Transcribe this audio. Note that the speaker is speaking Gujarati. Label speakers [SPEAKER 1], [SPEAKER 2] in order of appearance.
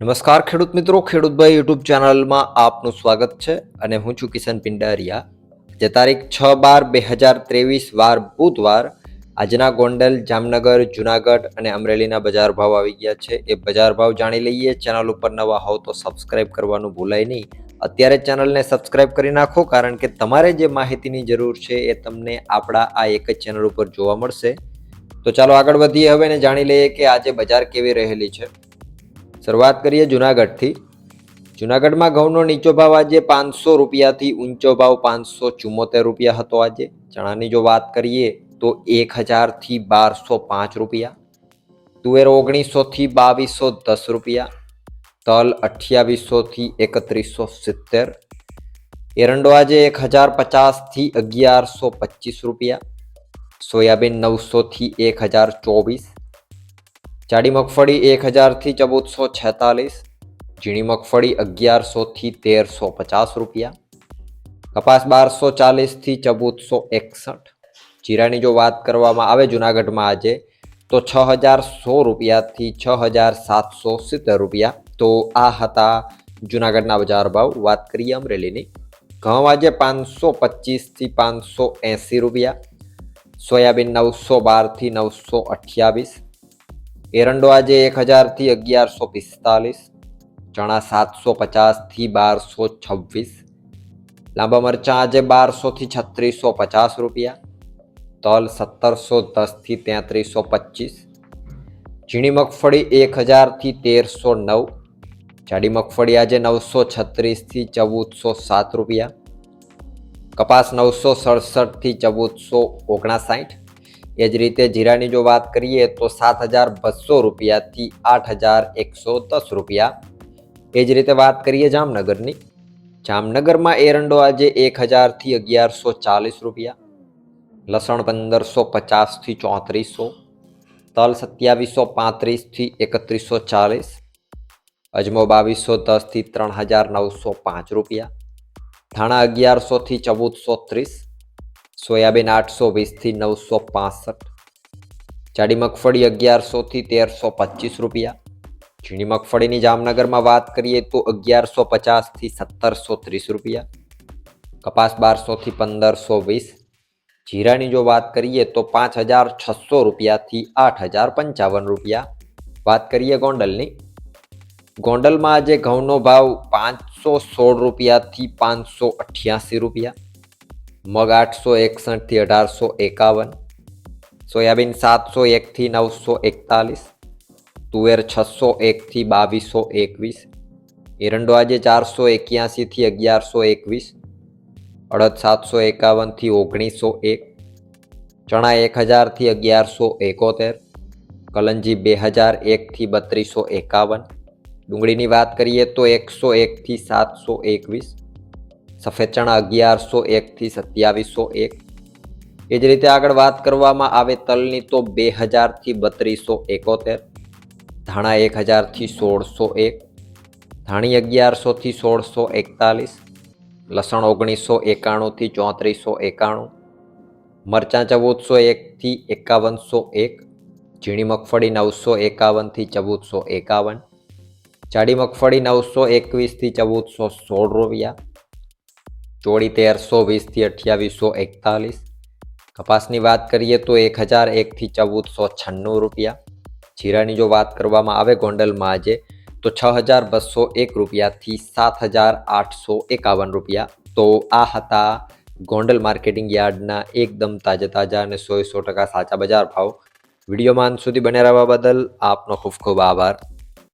[SPEAKER 1] નમસ્કાર ખેડૂત મિત્રો ખેડૂતભાઈ યુટ્યુબ ચેનલમાં આપનું સ્વાગત છે અને હું છું કિશન પિંડારિયા. જે તારીખ છ બાર બે હજાર ત્રેવીસ વાર બુધવાર આજના ગોંડલ, જામનગર, જુનાગઢ અને અમરેલીના બજાર ભાવ આવી ગયા છે. એ બજાર ભાવ જાણી લઈએ. ચેનલ ઉપર નવા હોવ તો સબસ્ક્રાઇબ કરવાનું ભૂલાય નહીં. અત્યારે ચેનલને સબસ્ક્રાઇબ કરી નાખો કારણ કે તમારે જે માહિતીની જરૂર છે એ તમને આપણા આ એક જ ચેનલ ઉપર જોવા મળશે. તો ચાલો આગળ વધીએ. હવે ને જાણી લઈએ કે આજે બજાર કેવી રહેલી છે. શરૂઆત કરીએ જુનાગઢથી. જુનાગઢમાં ઘઉંનો નીચો ભાવ આજે પાંચસો રૂપિયાથી ઊંચો ભાવ પાંચસો ચુમ્મોતેર રૂપિયા હતો આજે. ચણાની જો વાત કરીએ તો એક હજારથી બારસો પાંચ રૂપિયા. તુવેર ઓગણીસોથી બાવીસો દસ રૂપિયા. તલ અઠ્યાવીસોથી એકત્રીસો સિત્તેર. એરંડો આજે એક હજાર પચાસથી અગિયારસો પચીસ રૂપિયા. સોયાબીન નવસોથી એક હજાર ચોવીસ. જાડી મગફળી એક હજારથી ચૌદસો છેતાલીસ, ઝીણી મગફળી અગિયારસોથી તેરસો પચાસ રૂપિયા, કપાસ બારસો ચાલીસથી ચૌદસો એકસઠ. જીરાની જો વાત કરવામાં આવે જુનાગઢમાં આજે, તો છ હજાર સો રૂપિયાથી છ હજાર સાતસો સિત્તેર રૂપિયા. તો આ હતા જુનાગઢના બજાર ભાવ. વાત કરીએ અમરેલીની. ઘઉં આજે પાંચસો પચીસથી પાંચસો એંસી રૂપિયા. સોયાબીન નવસો બારથી નવસો અઠ્યાવીસ. એરંડો આજે એક હજારથી અગિયારસો પિસ્તાલીસ, ચણા સાતસો પચાસથી બારસો છવ્વીસ, લાંબા મરચાં આજે બારસોથી છત્રીસો પચાસ રૂપિયા, તલ સત્તરસો દસથી તેત્રીસો પચીસ, ઝીણી મગફળી એક હજારથી તેરસો નવ, જાડી મગફળી આજે નવસો છત્રીસથી ચૌદસો સાત રૂપિયા, કપાસ નવસો સડસઠથી ચૌદસો ઓગણસાઠ એ જ રીતે જીરાની જો વાત કરીએ તો સાત હજાર બસો રૂપિયાથી આઠ હજાર એકસો દસ રૂપિયા. એ જ રીતે વાત કરીએ જામનગરની. જામનગરમાં એરંડો આજે એક હજારથી અગિયારસો ચાલીસ રૂપિયા. લસણ પંદરસો પચાસથી ચોત્રીસો. તલ સત્યાવીસો પાંત્રીસથી એકત્રીસો ચાલીસ. અજમો બાવીસો દસથી ત્રણ હજાર નવસો પાંચ રૂપિયા. ધાણા અગિયારસોથી ચૌદસો ત્રીસ. સોયાબીન આઠસો વીસથી નવસો પાસઠ. જાડી મગફળી અગિયારસોથી તેરસો પચીસ રૂપિયા. ઝીણી મગફળીની જામનગરમાં વાત કરીએ તો અગિયારસો પચાસથી સત્તરસો ત્રીસ રૂપિયા. કપાસ બારસોથી પંદરસો વીસ. જીરાની જો વાત કરીએ તો પાંચ હજાર છસો રૂપિયાથી આઠ હજાર પંચાવન રૂપિયા. વાત કરીએ ગોંડલની. ગોંડલમાં આજે ઘઉંનો ભાવ પાંચસો સોળ રૂપિયાથી પાંચસો અઠ્યાસી રૂપિયા. મગ આઠસો એકસઠથી અઢારસો એકાવન, સોયાબીન સાતસો એકથી નવસો એકતાલીસ, તુવેર છસો એકથી બાવીસો એકવીસ, એરંડો આજે ચારસો એક્યાસીથી અગિયારસો એકવીસ, અડદ સાતસો એકાવનથી ઓગણીસો એક, ચણા એક હજારથી અગિયારસો એકોતેર, કલંજી બે હજાર એકથી બત્રીસો એકાવન, ડુંગળીની વાત કરીએ તો એકસો એકથી સાતસો એકવીસ સફેદ ચણા અગિયારસો એકથી સત્યાવીસો એક. એ જ રીતે આગળ વાત કરવામાં આવે તલની તો બે હજારથી બત્રીસો એકોતેર, ધાણા એક હજારથી સોળસો એક, ધાણી અગિયારસોથી સોળસો એકતાલીસ, લસણ ઓગણીસો એકાણુંથી ચોત્રીસો એકાણું, મરચાં ચૌદસો એકથી એકાવનસો એક, ઝીણી મગફળી નવસો એકાવનથી ચૌદસો એકાવન, જાડી મગફળી નવસો એકવીસથી ચૌદસો સોળ રૂપિયા ચોળી તેરસો વીસથી અઠ્યાવીસો એકતાલીસ. કપાસની વાત કરીએ તો એક હજાર એકથી ચૌદસો છન્નું રૂપિયા. જીરાની જો વાત કરવામાં આવે ગોંડલમાં આજે, તો છ હજાર બસો એક રૂપિયાથી સાત હજાર આઠસો એકાવન રૂપિયા. તો આ હતા ગોંડલ માર્કેટિંગ યાર્ડના એકદમ તાજા તાજા અને સો સો ટકા સાચા બજાર ભાવ. વિડીયોમાં અંત સુધી બને રહેવા બદલ આપનો ખૂબ ખૂબ આભાર.